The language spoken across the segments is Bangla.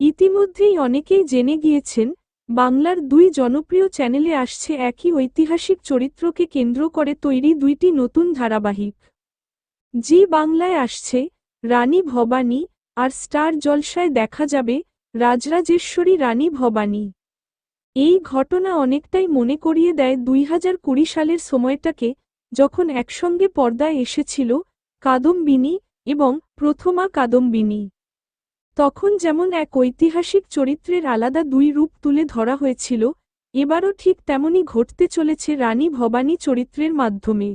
ইতিমধ্যেই অনেকেই জেনে গিয়েছেন, বাংলার দুই জনপ্রিয় চ্যানেলে আসছে একই ঐতিহাসিক চরিত্রকে কেন্দ্র করে তৈরি দুইটি নতুন ধারাবাহিক। জি বাংলায় আসছে, রানী ভবানী, আর স্টার জলসায় দেখা যাবে, রাজরাজেশ্বরী রানী ভবানী। এই ঘটনা অনেকটাই মনে করিয়ে দেয় দুই হাজার কুড়ি সালের সময়টাকে, যখন একসঙ্গে পর্দায় এসেছিল, কাদম্বিনী এবং প্রথমা কাদম্বিনী। তখন যেমন এক ঐতিহাসিক চরিত্রের আলাদা দুই রূপ তুলে ধরা হয়েছিল, এবারও ঠিক তেমনই ঘটতে চলেছে রানী ভবানী চরিত্রের মাধ্যমে।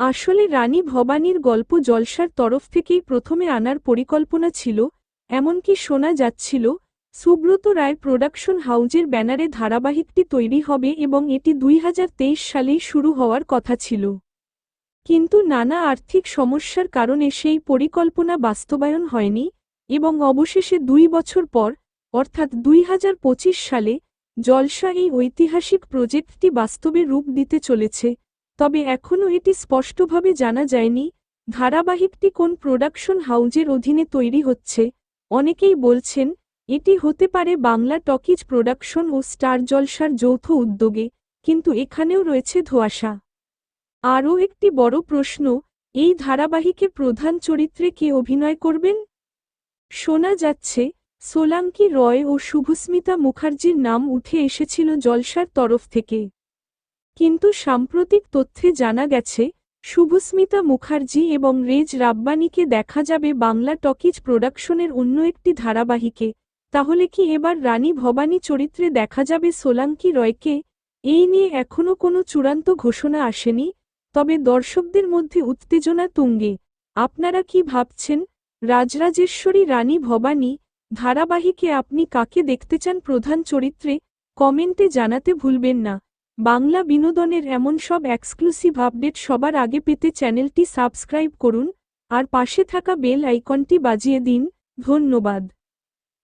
আসলে রানী ভবানীর গল্প জলসার তরফ থেকেই প্রথমে আনার পরিকল্পনা ছিল, এমনকি শোনা যাচ্ছিল, সুব্রত রায় প্রোডাকশন হাউজের ব্যানারে ধারাবাহিকটি তৈরি হবে এবং এটি দুই হাজার তেইশ সালেই শুরু হওয়ার কথা ছিল। কিন্তু নানা আর্থিক সমস্যার কারণে সেই পরিকল্পনা বাস্তবায়ন হয়নি এবং অবশেষে দুই বছর পর, অর্থাৎ দুই হাজার পঁচিশ সালে, জলসা এই ঐতিহাসিক প্রজেক্টটি বাস্তবে রূপ দিতে চলেছে। তবে এখনও এটি স্পষ্টভাবে জানা যায়নি, ধারাবাহিকটি কোন প্রোডাকশন হাউজের অধীনে তৈরি হচ্ছে। অনেকেই বলছেন, এটি হতে পারে বাংলা টকিজ প্রোডাকশন ও স্টার জলসার যৌথ উদ্যোগে, কিন্তু এখানেও রয়েছে ধোঁয়াশা। আরও একটি বড় প্রশ্ন, এই ধারাবাহিকে প্রধান চরিত্রে কে অভিনয় করবেন? শোনা যাচ্ছে, সোলাঙ্কি রয় ও শুভস্মিতা মুখার্জির নাম উঠে এসেছিল জলসার তরফ থেকে। কিন্তু সাম্প্রতিক তথ্যে জানা গেছে, শুভস্মিতা মুখার্জি এবং রেজ রাব্বানিকে দেখা যাবে বাংলা টকিজ প্রোডাকশনের অন্য একটি ধারাবাহিকে, তাহলে কি এবার রানী ভবানী চরিত্রে দেখা যাবে সোলাঙ্কি রয়কে? এই নিয়ে এখনও কোনো চূড়ান্ত ঘোষণা আসেনি, তবে দর্শকদের মধ্যে উত্তেজনা তুঙ্গে। আপনারা কি ভাবছেন? রাজরাজেশ্বরী রানী ভবানী, ধারাবাহিকে আপনি কাকে দেখতে চান প্রধান চরিত্রে, কমেন্টে জানাতে ভুলবেন না। বাংলা বিনোদনের এমন সব এক্সক্লুসিভ আপডেট সবার আগে পেতে চ্যানেলটি সাবস্ক্রাইব করুন, আর পাশে থাকা বেল আইকনটি বাজিয়ে দিন। ধন্যবাদ।